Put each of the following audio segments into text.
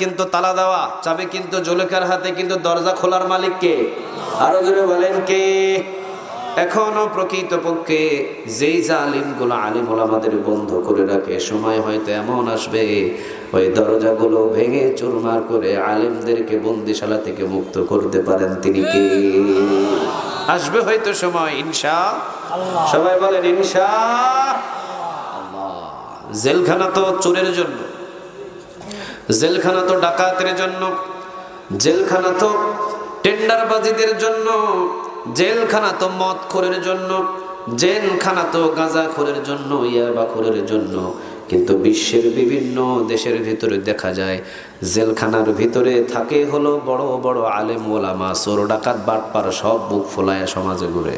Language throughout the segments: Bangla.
কিন্তু তালা দেওয়া, চাবি কিন্তু জোলেখার হাতে, কিন্তু দরজা খোলার মালিক কে? আরও জোরে বলেন কে? এখনও প্রকৃতপক্ষে যেই জালিমগুলো আলিম আমাদের বন্ধ করে রাখে, সময় হয়তো এমন আসবে, ওই দরজাগুলো ভেঙে চুরমার করে আলিমদেরকে বন্দিশালা থেকে মুক্ত করতে পারেন তিনি কে? আসবে হয়তো সময়, ইনশা সবাই বলেন, ইনশা জেলখানা তো চোরের জন্য। জেলখানা তো ডাকাতের জন্য, জেলখানা তো টেন্ডারবাজিদের জন্য, জেলখানা তো মদ খোরের জন্য, জেলখানা তো গাঁজা খোরের জন্য ইয়াবা খোরের জন্য। কিন্তু বিশ্বের বিভিন্ন দেশের ভিতরে দেখা যায়, জেলখানার ভিতরে থাকে হলো বড় বড় আলেম ওলামা, চোর ডাকাত, বাটপার, সব বুক ফোলায় সমাজে ঘুরে।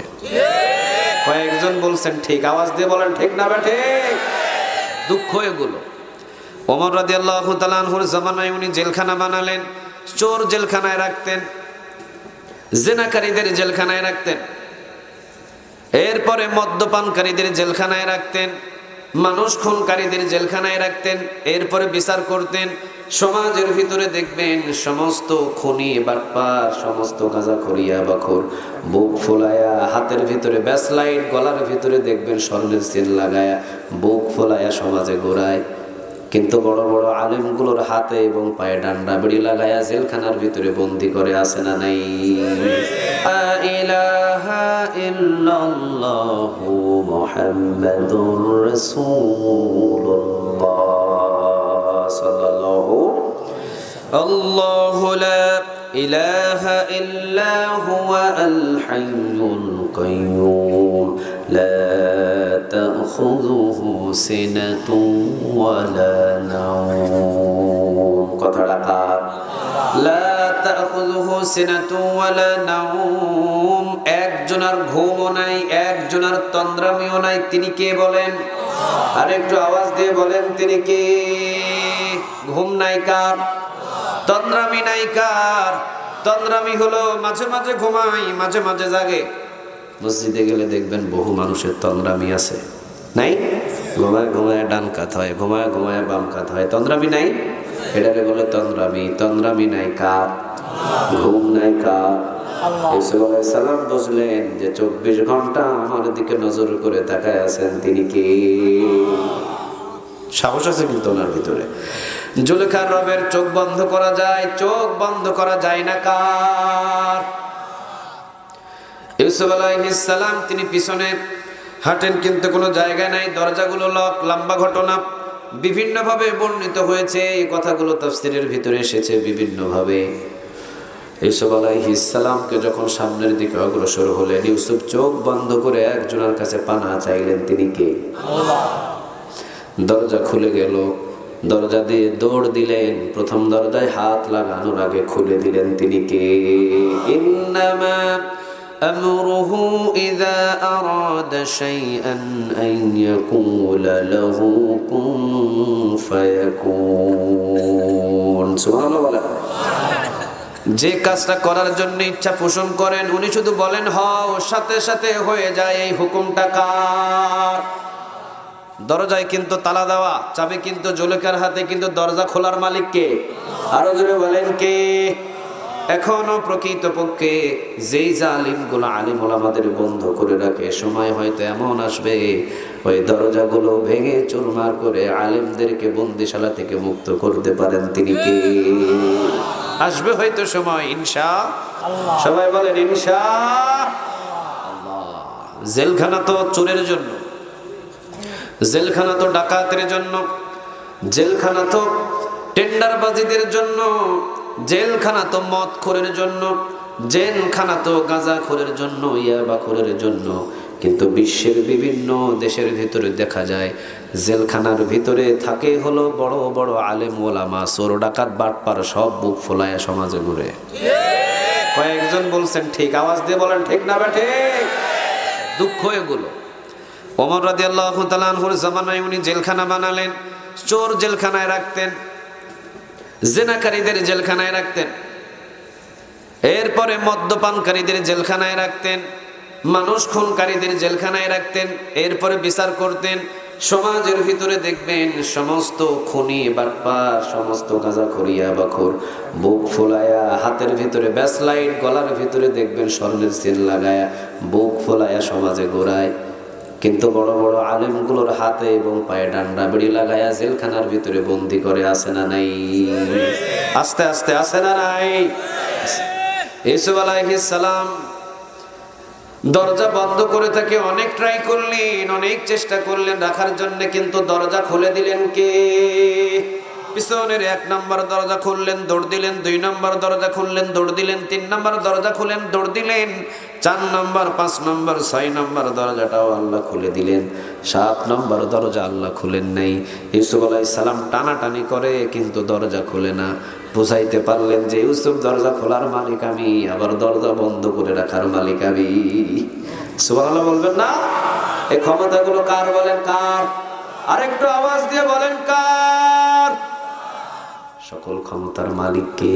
কয়েকজন বলছেন, ঠিক আওয়াজ দিয়ে বলেন, ঠিক না বা, ঠিক? দুঃখ এগুলো। ওমর রাজি আল্লাহ তালানহুর জামানায় উনি জেলখানা বানালেন, চোর জেলখানায় রাখতেন, জেনাকারীদের জেলখানায় রাখতেন, এরপরে মদ্যপানকারীদের জেলখানায় রাখতেন, মানুষ খুনকারীদের জেলখানায় রাখতেন, এরপরে বিচার করতেন, সমাজের ভিতরে দেখবেন সমস্ত খুনি, বাটপার, সমস্ত গাঁজা খরিয়া বাখর, বুক ফোলায়া, হাতের ভিতরে ব্যাসলাইট, গলার ভিতরে দেখবেন স্বর্ণের সিল লাগায়া, বুক ফোলায়া সমাজে ঘোরায় কিন্তু বড় বড় আলেমগুলোর হাতে এবং পায়ে ডান্ডা বেড়ি লাগায়া জেলখানার ভিতরে বন্দি করে আসে না নাই লা ইলাহা ইল্লাল্লাহু মুহাম্মাদুর রাসূলুল্লাহ সাল্লাল্লাহু الله لا إله إلا هو الحي القيوم لا تأخذه سنة ولا نوم কথাটা কার لا تأخذه سنة ولا نوم একজনের ঘুমও নাই একজনের তন্দ্রামিও নাই তিনি কে বলেন আর একটু আওয়াজ দিয়ে বলেন তিনি কে ঘুম নাই কার তন্দ্রামি নাই কার তন্দ্রামি হলো মাঝে মাঝে ঘুমাই মাঝে মাঝে জাগে। মসজিদে গেলে দেখবেন বহু মানুষের তন্দ্রামি আছে। নাই? ঘুমায় ঘুমায় ডান কাত হয় ঘুমায় ঘুমায় বাম কাত হয়। তন্দ্রামি নাই? এটাকে বলে তন্দ্রামি। তন্দ্রামি নাই কার ঘুম নাই কার সালাম বুঝলেন যে চব্বিশ ঘণ্টা আমার দিকে নজর করে তাকায় আছেন তিনি কি? সাহস আছে কিন্তু ওনার ভিতরে। জুলেখার রবের চোখ বন্ধ করা যায় চোখ বন্ধ করা যায় না কার? ইউসুফ আলাইহিসসালাম তিনি পিছনে হাঁটেন কিন্তু কোনো জায়গা নাই দরজাগুলো লক লম্বা ঘটনা বিভিন্নভাবে বর্ণিত হয়েছে এই কথাগুলো তাফসিরের ভিতরে এসেছে বিভিন্নভাবে। ইউসুফ আলাইহিসসালামকে যখন সামনের দিকে অগ্রসর হলেন ইউসুফ চোখ বন্ধ করে একজনের কাছে পানা চাইলেন তিনি কে? দরজা খুলে গেল দরজা দিয়ে দৌড় দিলেন প্রথম দরজায় হাত লাগানোর আগে খুলে দিলেন তিনি কে ইন্নামা أمره إذا أراد شيئا أن يقول له كن فيكون سبحان الله বলেন। যে কাজটা করার জন্য ইচ্ছা পোষণ করেন উনি শুধু বলেন হ ওর সাথে সাথে হয়ে যায় এই হুকুমটা কার দরজায় কিন্তু তালা দেওয়া চাবি কিন্তু জোলেখার হাতে কিন্তু দরজা খোলার মালিক কে আরও জোরে বলেন কে? এখনও প্রকৃতপক্ষে যেই জালিমগুলো আলিম আমাদের বন্ধ করে রাখে সময় হয়তো এমন আসবে ওই দরজাগুলো ভেঙে চুরমার করে আলিমদেরকে বন্দিশালা থেকে মুক্ত করতে পারেন তিনি কে? আসবে হয়তো সময় ইনশা সবাই বলেন ইনশা জেলখানা তো চোরের জন্য। জেলখানা তো ডাকাতের জন্য, জেলখানা তো টেন্ডারবাজিদের জন্য, জেলখানা তো মদ খোরের জন্য, জেলখানা তো গাঁজা খোরের জন্য ইয়াবা খোরের জন্য। কিন্তু বিশ্বের বিভিন্ন দেশের ভিতরে দেখা যায়, জেলখানার ভিতরে থাকে হলো বড় বড় আলেম ওলামা, চোর ডাকাত, বাটপার, সব বুক ফোলায় সমাজে ঘুরে। কয়েকজন বলছেন, ঠিক আওয়াজ দিয়ে বলেন, ঠিক না বা, ঠিক? দুঃখ এগুলো। ওমর রাজি আল্লাহ তালানহুর জামানায় উনি জেলখানা বানালেন, চোর জেলখানায় রাখতেন, জেনাকারীদের জেলখানায় রাখতেন, এরপরে মদ্যপানকারীদের জেলখানায় রাখতেন, মানুষ খুনকারীদের জেলখানায় রাখতেন, এরপরে বিচার করতেন, সমাজের ভিতরে দেখবেন সমস্ত খুনি, বাটপার, সমস্ত গাঁজা খরিয়া, বাখর, বুক ফোলায়া, হাতের ভিতরে ব্যাসলাইট, গলার ভিতরে দেখবেন স্বর্ণের সিল লাগায়া, বুক ফোলায়া সমাজে ঘোরায় কিন্তু বড় বড় আলেমগুলোর হাতে এবং পায়ে ডান্ডা বেড়ি লাগাইয়া জেলখানার ভিতরে বন্দি করে আসে না নাই? আস্তে আস্তে আসে না নাই? ইসুফ আলাইহিস সালাম দরজা বন্ধ করে তাকে অনেক ট্রাই করলেন, অনেক চেষ্টা করলেন, রাখার জন্য কিন্তু দরজা খুলে দিলেন কে? পিছনের এক নম্বর দরজা খুললেন, দৌড় দিলেন, দুই নম্বর দরজা খুললেন, দৌড় দিলেন, তিন নম্বর দরজা খুলেন দৌড় দিলেন, চার নম্বর, পাঁচ নম্বর, ছয় নম্বর দরজাটাও আল্লাহ খুলে দিলেন, সাত নম্বর দরজা আল্লাহ খুলেন নাই। ইউসুফ আলাই সালাম টানাটানি করে, কিন্তু দরজা খুলে না। বুঝাইতে পারলেন যে, ইউসুফ দরজা খোলার মালিক আমি, আবার দরজা বন্ধ করে রাখার মালিক আমি। সুবহানাল্লাহ বলবেন না? এই ক্ষমতাগুলো কার বলেন কার? আরেকটু আওয়াজ দিয়ে বলেন কার? সকল ক্ষমতার মালিককে।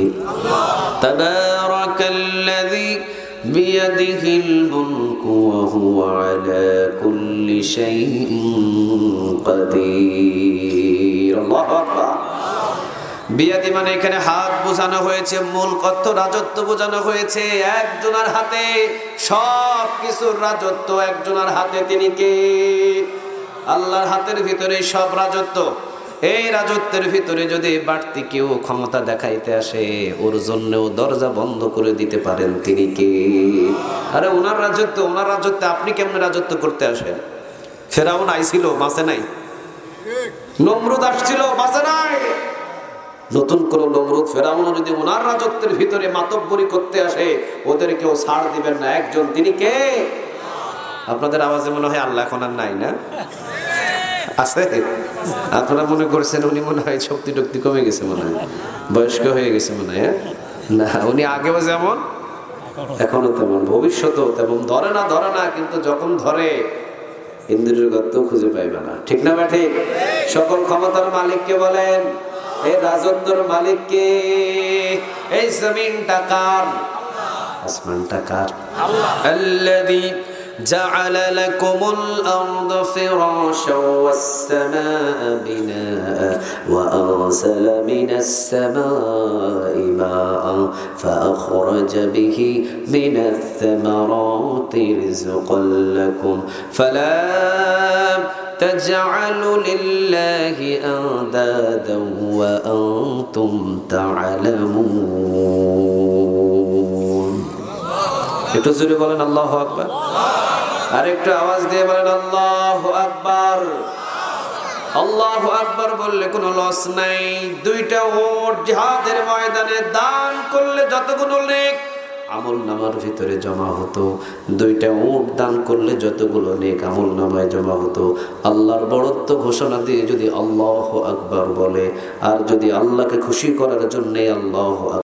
বিয়াদি মানে এখানে হাত বোঝানো হয়েছে, মূল কত রাজত্ব বোঝানো হয়েছে। একজনের হাতে সব কিছুর রাজত্ব, একজনের হাতে তিনি কে? আল্লাহর হাতের ভিতরে সব রাজত্ব। এই রাজত্বের ভিতরে যদি বাড়তি কেউ ক্ষমতা দেখাইতে আসে, ওর জন্যও দরজা বন্ধ করে দিতে পারেন তিনি কে? আরে ওনার রাজত্ব, ওনার রাজত্বে আপনি কেমন রাজত্ব করতে আসেন? ফেরাউন আইছিল, বাঁচে নাই। নমরুদ আসছিল, বাঁচে নাই। নতুন কোন নমরুদ ফেরাউন যদি ওনার রাজত্বের ভিতরে মাতব্বরি করতে আসে ওদের কেউ ছাড় দিবেন না। একজন, তিনি কে? আপনাদের আওয়াজে মনে হয় আল্লাহ এখন আর নাই, না? আছে। আপনারা মনে করছেন উনি মনে হয় শক্তি টক্তি কমে গেছে মনে হয়। বয়স্ক হয়ে গেছে মনে হয় হ্যাঁ? না, উনি আগেও যেমন, এখনও তেমন। ভবিষ্যতেও তেমন। ধরে না ধরে না, কিন্তু যখন ধরে ইন্দ্রের গত্ত খুঁজে পাইবে না। ঠিক না, ব্যাঠে? সকল ক্ষমতার মালিককে বলেন এই রাজত্বর মালিককে এই জমিনটা কার? আসমানটা কার? আল্লাযী جعل لكم الأرض فراشا والسماء بناء وأرسل من السماء ماء فأخرج به من الثمرات رزقا لكم فلا تجعلوا لله أندادا وأنتم تعلمون একটু জোরে বলেন আল্লাহ আকবার আর একটু আওয়াজ দিয়ে বলেন, আল্লাহ আকবার। আল্লাহ আকবার বললে কোনো লস নাই। দুইটা ওট জিহাদের ময়দানে দান করলে যতগুলো নেক আমল নামার ভিতরে জমা হতো। দুইটা উট দান করলে যতগুলো নেক আমল নামায় জমা হতো। আল্লাহর বড়ত্ব ঘোষণা দিয়ে যদি আল্লাহ আকবার বলে, আর যদি আল্লাহকে খুশি করার জন্যে আল্লাহ